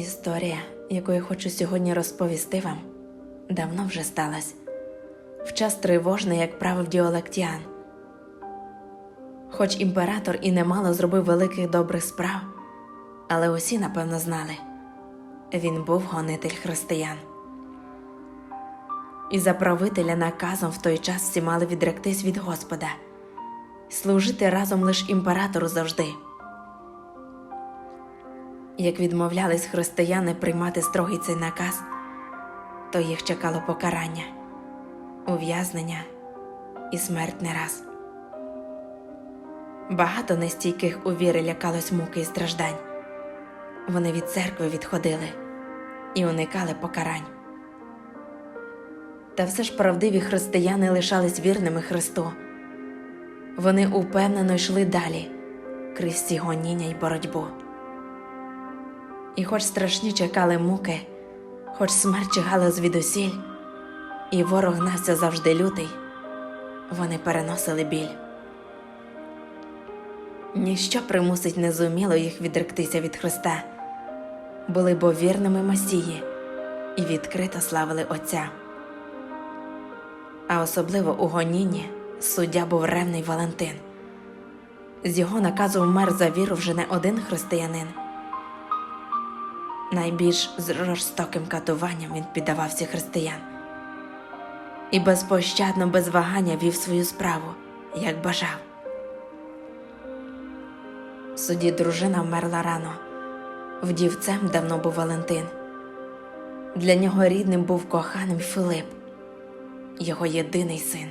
Історія, яку я хочу сьогодні розповісти вам, давно вже сталась. В час тривожний, як правив Діолектіан. Хоч імператор і немало зробив великих добрих справ, але усі, напевно, знали він був гонитель християн. І за правителя наказом в той час всі мали відректись від Господа, служити разом лиш імператору завжди. Як відмовлялись християни приймати строгий цей наказ, то їх чекало покарання, ув'язнення і смерть не раз. Багато нестійких у вірі лякалось муки і страждань. Вони від церкви відходили і уникали покарань. Та все ж правдиві християни лишались вірними Христу. Вони упевнено йшли далі крізь всі гоніння й боротьбу. І хоч страшні чекали муки, хоч смерть чигала звідусіль, і ворог гнався завжди лютий, вони переносили біль. Ніщо примусить незуміло їх відректися від Христа, були бо вірними Масії і відкрито славили Отця. А особливо у гонінні суддя був ревний Валентин. З його наказу вмер за віру вже не один християнин. Найбільш жорстоким катуванням він піддавався християн і безпощадно, без вагання вів свою справу, як бажав. В суді дружина вмерла рано. Вдівцем давно був Валентин. Для нього рідним був коханим Филип, його єдиний син.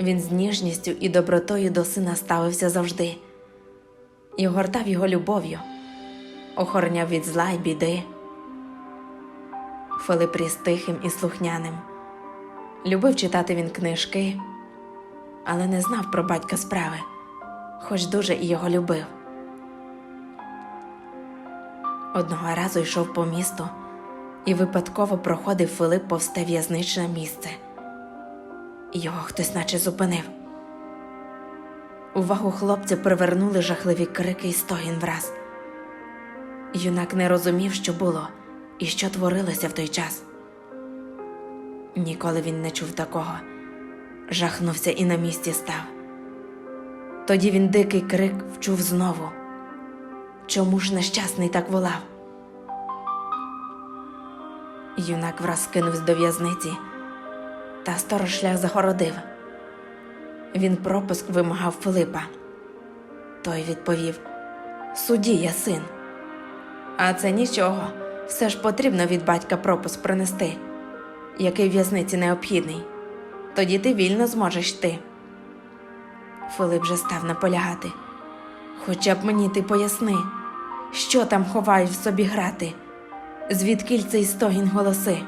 Він з ніжністю і добротою до сина ставився завжди і огортав його любов'ю, охороняв від зла й біди. Филип ріс тихим і слухняним. Любив читати він книжки, але не знав про батька справи, хоч дуже і його любив. Одного разу йшов по місту і випадково проходив Филип повсте в'язничне місце. Його хтось наче зупинив. Увагу хлопця привернули жахливі крики і стогін враз. Юнак не розумів, що було і що творилося в той час. Ніколи він не чув такого, жахнувся і на місці став. Тоді він дикий крик вчув знову. Чому ж нещасний так волав? Юнак враз кинувся до в'язниці, та сторож шлях загородив. Він пропуск вимагав Филипа. Той відповів: Судді я син. А це нічого, все ж потрібно від батька пропуск принести, який в'язниці необхідний. Тоді ти вільно зможеш йти. Филип же став наполягати. Хоча б мені ти поясни, що там ховають в собі грати, звідкіль цей стогін голоси.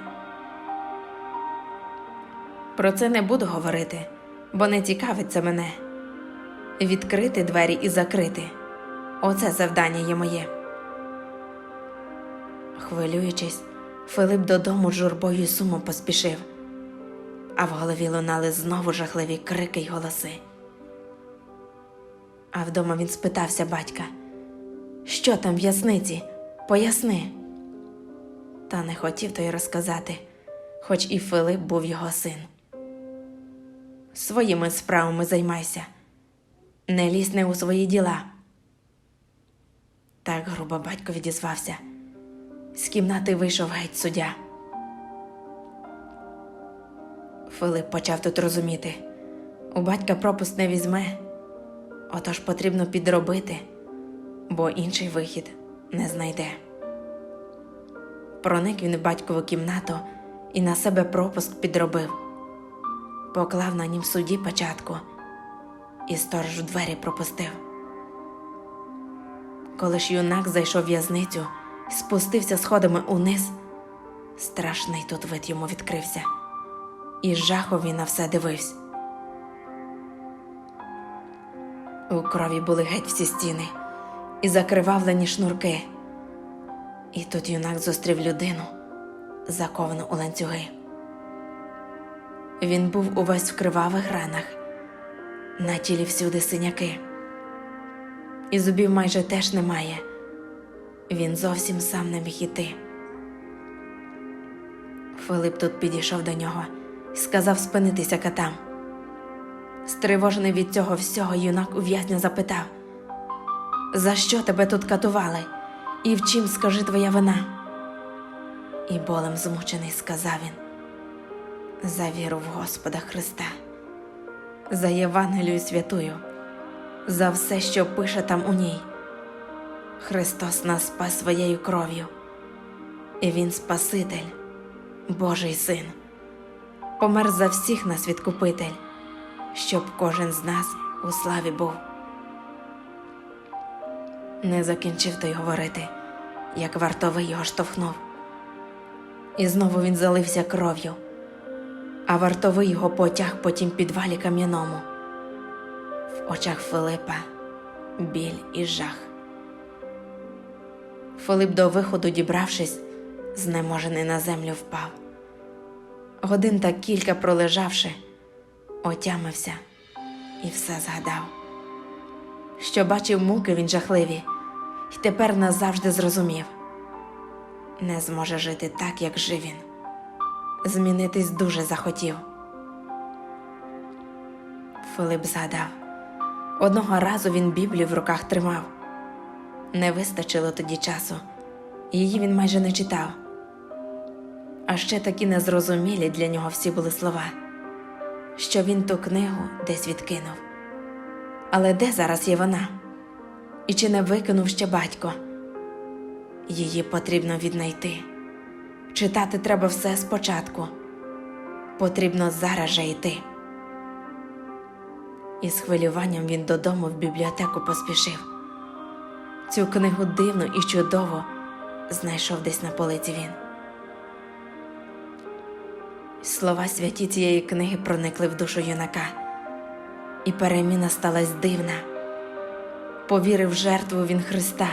Про це не буду говорити, бо не цікавить це мене. Відкрити двері і закрити оце завдання є моє. Хвилюючись, Филип додому журбою сумом поспішив, а в голові лунали знову жахливі крики й голоси. А вдома він спитався батька, що там в в'язниці? Поясни. Та не хотів той розказати, хоч і Филип був його син. Своїми справами займайся, не лізь не у свої діла. Так грубо батько відізвався. З кімнати вийшов геть суддя. Филип почав тут розуміти у батька пропуск не візьме, отож потрібно підробити, бо інший вихід не знайде. Проник він в батькову кімнату і на себе пропуск підробив, поклав на нім судді початку і сторож в двері пропустив. Коли ж юнак зайшов в в'язницю, спустився сходами униз, страшний тут вид йому відкрився, і він на все дивився. У крові були геть всі стіни і закривавлені шнурки. І тут юнак зустрів людину, заковану у ланцюги. Він був увесь в кривавих ранах, на тілі всюди синяки, і зубів майже теж немає, Він зовсім сам не міг іти. Филип тут підійшов до нього і сказав спинитися катам. Стривожений від цього всього, юнак у в'язня запитав: За що тебе тут катували? І в чим скажи твоя вина? І болем змучений сказав він за віру в Господа Христа, за Євангелію святую, за все, що пише там у ній. Христос нас спас своєю кров'ю, і Він Спаситель, Божий Син, помер за всіх нас відкупитель, щоб кожен з нас у славі був. Не закінчив той говорити, як вартовий його штовхнув. І знову він залився кров'ю, а вартовий його потяг по тім підвалі кам'яному. В очах Филипа біль і жах. Филип до виходу, дібравшись, знеможений на землю впав. Годин так кілька пролежавши, отямився і все згадав, що бачив муки він жахливі, і тепер назавжди зрозумів не зможе жити так, як жив він. Змінитись дуже захотів. Филип згадав. Одного разу він Біблію в руках тримав. Не вистачило тоді часу, її він майже не читав. А ще такі незрозумілі для нього всі були слова, що він ту книгу десь відкинув. Але де зараз є вона? І чи не викинув ще батько? Її потрібно віднайти. Читати треба все спочатку. Потрібно зараз же йти. І з хвилюванням він додому в бібліотеку поспішив. Цю книгу дивно і чудово знайшов десь на полиці він. Слова святі цієї книги проникли в душу юнака, і переміна сталась дивна. Повірив жертву він Христа,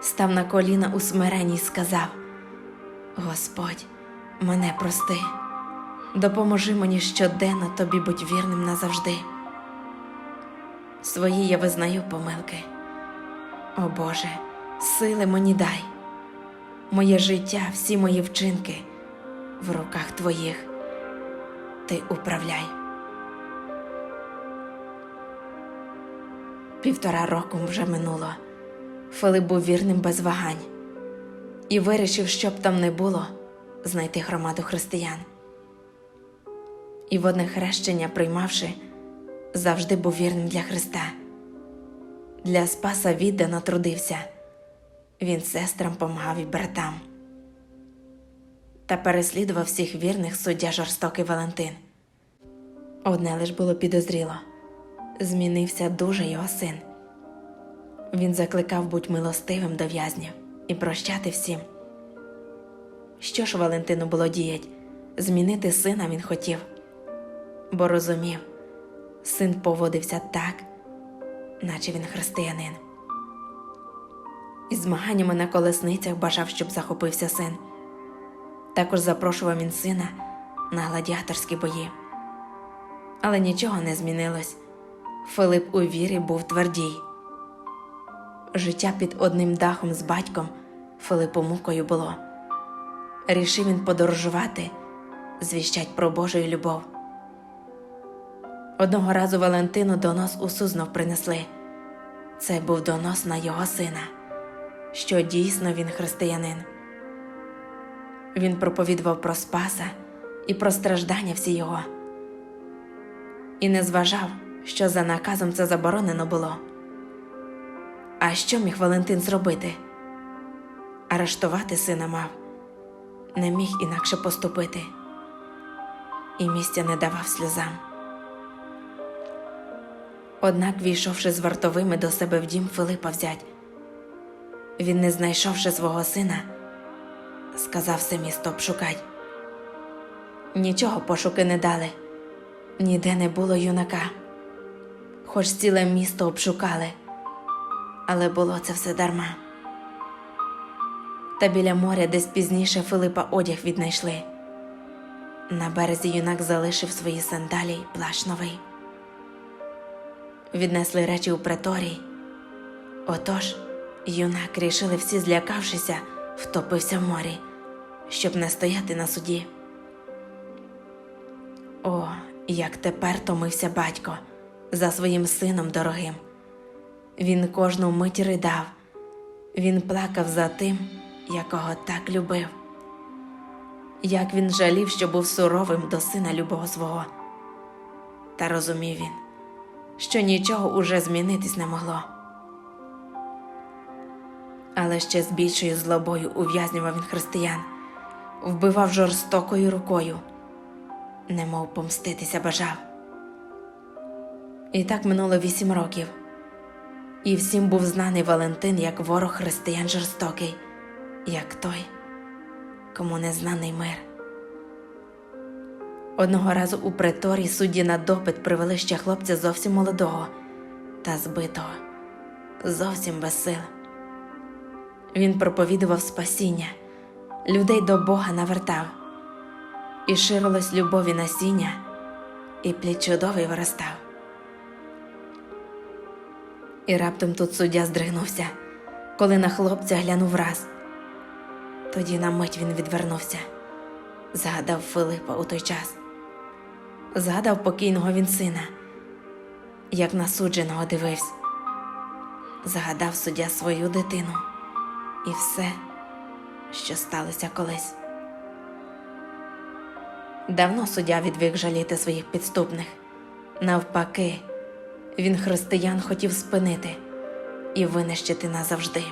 став на коліна у смиренні й сказав: Господь, мене прости, допоможи мені щоденно тобі будь вірним назавжди. Свої я визнаю помилки. О Боже, сили мені дай, моє життя, всі мої вчинки в руках Твоїх Ти управляй. Півтора року вже минуло. Филип був вірним без вагань і вирішив, щоб там не було, знайти громаду християн. І водне хрещення приймавши, завжди був вірним для Христа. Для Спаса віддано трудився, він сестрам помагав і братам. Та переслідував всіх вірних суддя жорстокий Валентин. Одне лиш було підозріло змінився дуже його син. Він закликав будь милостивим до в'язнів і прощати всім. Що ж Валентину було діять? Змінити сина він хотів, бо розумів, син поводився так, наче він християнин. Із змаганнями на колесницях бажав, щоб захопився син. Також запрошував він сина на гладіаторські бої. Але нічого не змінилось. Филип у вірі був твердій. Життя під одним дахом з батьком Филипу мукою було. Рішив він подорожувати, звіщать про Божу любов. Одного разу Валентину донос у Сузнов принесли. Це був донос на його сина, що дійсно він християнин. Він проповідував про Спаса і про страждання всі його. І не зважав, що за наказом це заборонено було. А що міг Валентин зробити? Арештувати сина мав, не міг інакше поступити, і місця не давав сльозам. Однак, війшовши з вартовими до себе в дім Филипа взять, він, не знайшовши свого сина, сказав все місто обшукать. Нічого пошуки не дали, ніде не було юнака, хоч ціле місто обшукали, але було це все дарма. Та біля моря, десь пізніше Филипа одяг віднайшли. На березі юнак залишив свої сандалі й плащ новий. Віднесли речі у преторій. Отож, Юнак рішили всі, злякавшися, втопився в морі, щоб не стояти на суді. О, як тепер томився батько за своїм сином дорогим. Він кожну мить ридав, він плакав за тим, якого так любив. Як він жалів, що був суровим до сина любого свого. Та розумів він, що нічого уже змінитись не могло. Але ще з більшою злобою ув'язнював він християн, вбивав жорстокою рукою, немов помститися бажав. І так минуло вісім років, і всім був знаний Валентин як ворог християн жорстокий, як той, кому не знаний мир. Одного разу у приторі судді на допит привели ще хлопця зовсім молодого та збитого, зовсім без сил. Він проповідував спасіння, людей до Бога навертав, і ширилось любові насіння, і плід чудовий виростав. І раптом тут суддя здригнувся, коли на хлопця глянув раз. Тоді на мить він відвернувся, згадав Филипа у той час, згадав покійного він сина, як насудженого дивився, згадав суддя свою дитину і все, що сталося колись. Давно суддя відвик жаліти своїх підступних. Навпаки, він християн хотів спинити і винищити назавжди.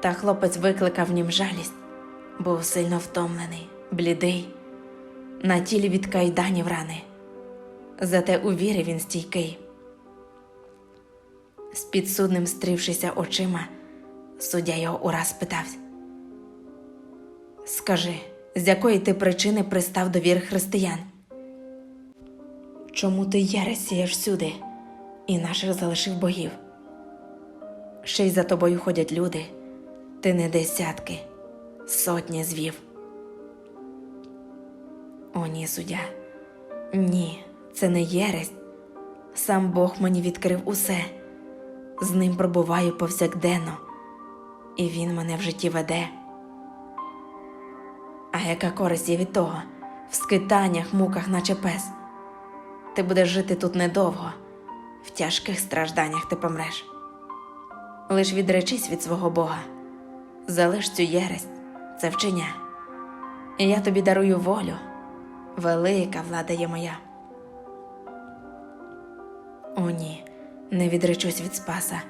Та хлопець викликав в нім жалість, був сильно втомлений, блідий, на тілі від кайданів рани. Зате у вірі він стійкий. З підсудним стрівшися очима, суддя його ураз питався. Скажи, з якої ти причини пристав до віри християн? Чому ти єресь сієш всюди і наших залишив богів? Ще й за тобою ходять люди, ти не десятки, сотні звів. О, ні, суддя, ні, це не єресь. Сам Бог мені відкрив усе, з ним пробуваю повсякденно, і він мене в житті веде. А яка користь є від того? В скитаннях, муках, наче пес? Ти будеш жити тут недовго, в тяжких стражданнях ти помреш. Лиш відречись від свого Бога, залиш цю єресть, це вчення, і я тобі дарую волю, велика влада є моя. О, ні, не відречусь від Спаса,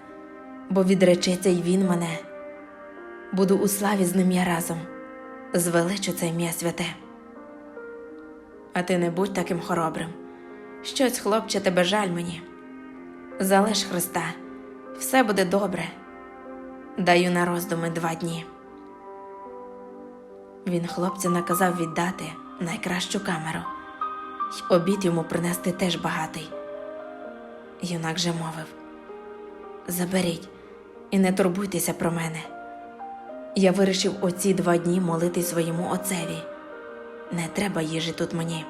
бо відречеться й він мене. Буду у славі з ним я разом, звеличу це ім'я святе. А ти не будь таким хоробрим. Щось, хлопче, тебе жаль мені. Залиш Христа, все буде добре. Даю на роздуми два дні. Він хлопцю наказав віддати найкращу камеру, й обід йому принести теж багатий. Юнак же мовив: Заберіть і не турбуйтеся про мене. Я вирішив оці два дні молити своєму отцеві. Не треба їжі тут мені.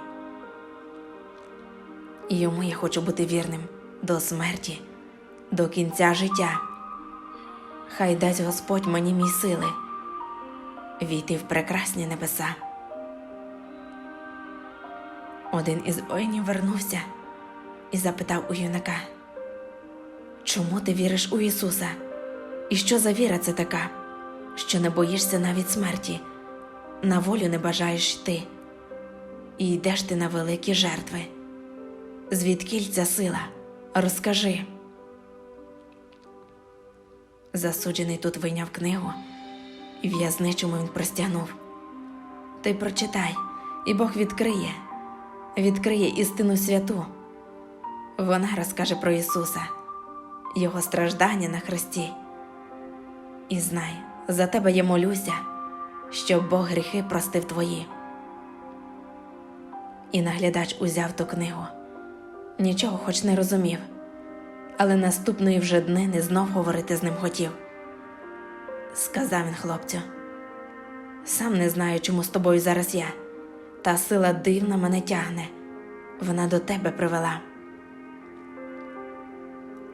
Йому я хочу бути вірним до смерті, до кінця життя. Хай дасть Господь мені мій сили війти в прекрасні небеса. Один із воїнів вернувся і запитав у юнака, чому ти віриш у Ісуса? І що за віра це така, що не боїшся навіть смерті, на волю не бажаєш йти, і йдеш ти на великі жертви? Звідкіль ця сила? Розкажи. Засуджений тут вийняв книгу, і в'язничому він простягнув. Ти прочитай, і Бог відкриє, відкриє істину святу. Вона розкаже про Ісуса, Його страждання на хресті. І знай, за тебе я молюся, щоб Бог гріхи простив твої. І наглядач узяв ту книгу нічого хоч не розумів, але наступної вже днини знов говорити з ним хотів. Сказав він хлопцю, сам не знаю, чому з тобою зараз я, та сила дивна мене тягне, вона до тебе привела.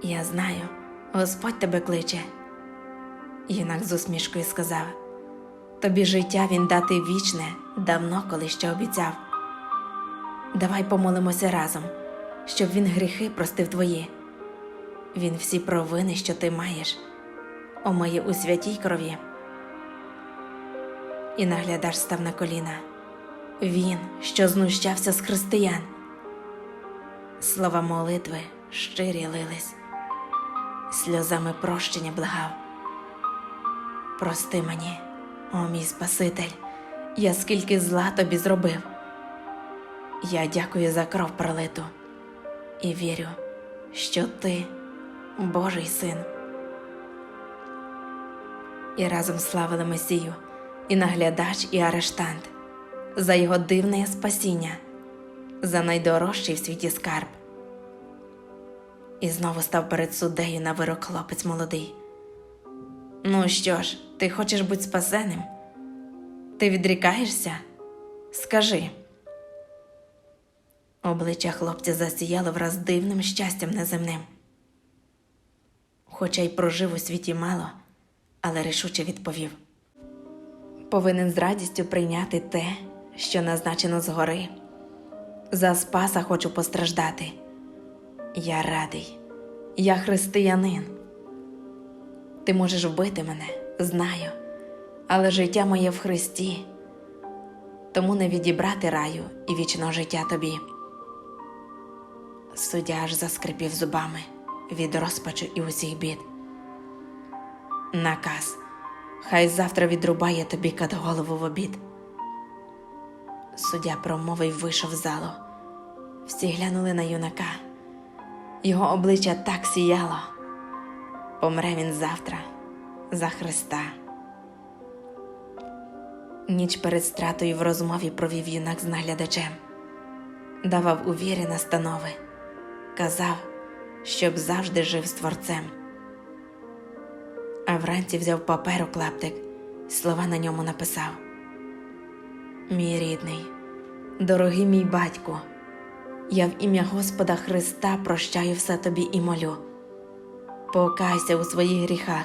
Я знаю, Господь тебе кличе. Юнак з усмішкою сказав: Тобі життя він дати вічне, давно коли ще обіцяв. Давай помолимося разом, щоб він гріхи простив твої. Він всі провини, що ти маєш, омиє у святій крові. І наглядач став на коліна. Він, що знущався з християн. Слова молитви щирі лились, сльозами прощення благав. Прости мені, о мій Спаситель, я скільки зла тобі зробив. Я дякую за кров пролиту і вірю, що ти Божий син. І разом славили Месію, і наглядач, і арештант, за його дивне спасіння, за найдорожчий в світі скарб. І знову став перед суддею на вирок хлопець молодий. Ну що ж, ти хочеш бути спасеним? Ти відрікаєшся? Скажи. Обличчя хлопця засіяло враз дивним щастям неземним. Хоча й прожив у світі мало, але рішуче відповів: Повинен з радістю прийняти те, що назначено згори. За спаса хочу постраждати. Я радий, я християнин. Ти можеш вбити мене, знаю, але життя моє в Христі, тому не відібрати раю і вічного життя тобі. Суддя аж заскрипів зубами від розпачу і усіх бід. Наказ, хай завтра відрубає тобі кат голову в обід. Суддя промовив вийшов з залу. Всі глянули на юнака. Його обличчя так сіяло. Помре він завтра за Христа. Ніч перед стратою в розмові провів юнак з наглядачем, давав у вірі настанови, казав, щоб завжди жив з творцем. А вранці взяв паперу клаптик, слова на ньому написав: Мій рідний, дорогий мій батько, я в ім'я Господа Христа прощаю все тобі і молю. Покайся у своїх гріхах,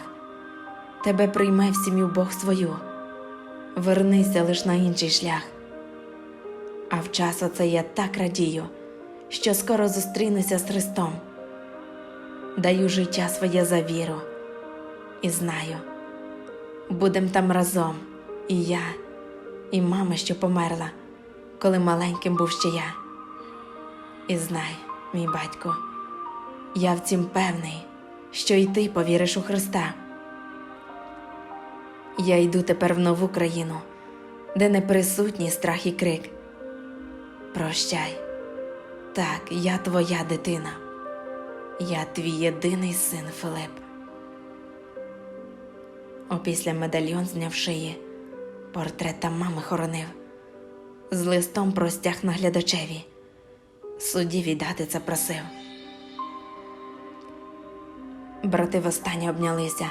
тебе прийме в сім'ю Бог свою, вернися лиш на інший шлях. А в час оце я так радію, що скоро зустрінуся з Христом. Даю життя своє за віру і знаю, будем там разом, і я, і мама, що померла, коли маленьким був ще я. І знай, мій батько, я в цім певний, що й ти повіриш у Христа. Я йду тепер в нову країну, де не присутній страх і крик. Прощай, так, я твоя дитина, я твій єдиний син Филип. Опісля медальйон зняв шиї, портрет там мами хоронив, з листом простяг наглядачеві, судді віддати це просив. Брати востаннє обнялися,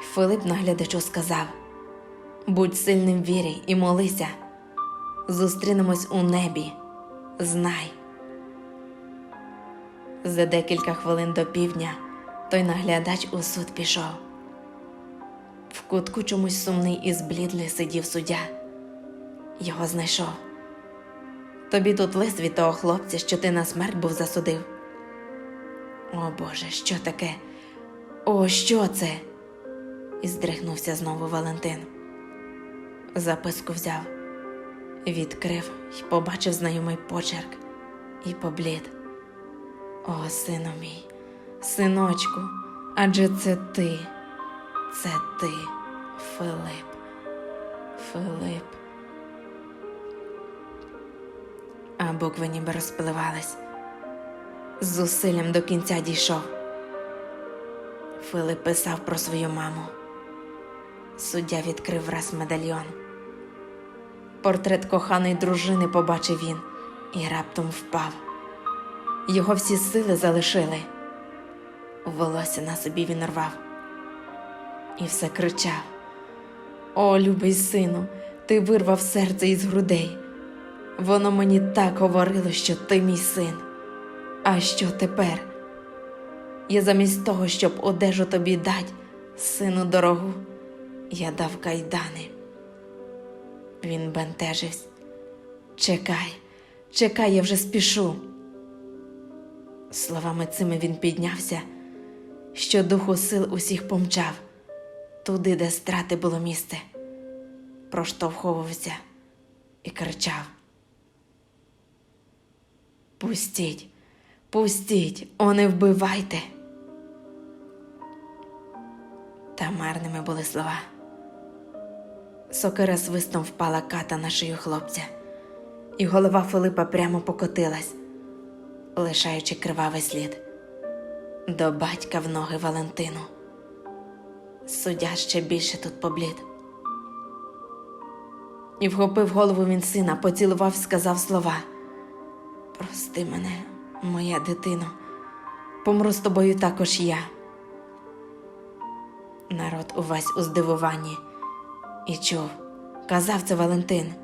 Филип наглядачу сказав: Будь сильним вірі і молися, зустрінемось у небі, знай. За декілька хвилин до півдня той наглядач у суд пішов. В кутку чомусь сумний і зблідлий сидів суддя. Його знайшов. Тобі тут лист від того хлопця, що ти на смерть був засудив. О Боже, що таке? О, що це? І здригнувся знову Валентин. Записку взяв, відкрив і побачив знайомий почерк і поблід. О, сину мій, синочку, адже це ти, це ти, Филип, Филип. А букви ніби розпливались. Зусиллям до кінця дійшов. Филип писав про свою маму. Суддя відкрив раз медальйон. Портрет коханої дружини побачив він і раптом впав. Його всі сили залишили. Волосся на собі він рвав і все кричав: О, любий сину, ти вирвав серце із грудей. Воно мені так говорило, що ти мій син. А що тепер? Я замість того, щоб одежу тобі дать, сину дорогу, я дав кайдани. Він бентежився. Чекай, чекай, я вже спішу. Словами цими він піднявся, що духу сил усіх помчав, туди, де страти було місце, проштовховувався і кричав. Пустіть, пустіть, о, не вбивайте. Та марними були слова. Сокира свистом впала ката на шию хлопця, і голова Филипа прямо покотилась, лишаючи кривавий слід. До батька в ноги Валентину. Суддя ще більше тут поблід. І вхопив голову він сина, поцілував, сказав слова. Прости мене, моя дитино, помру з тобою також я. Народ увесь у здивуванні і чув, казав це Валентин.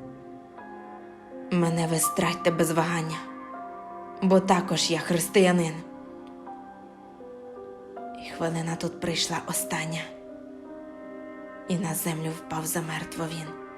Мене ви стратьте без вагання, бо також я християнин. І хвилина тут прийшла остання, і на землю впав замертво він.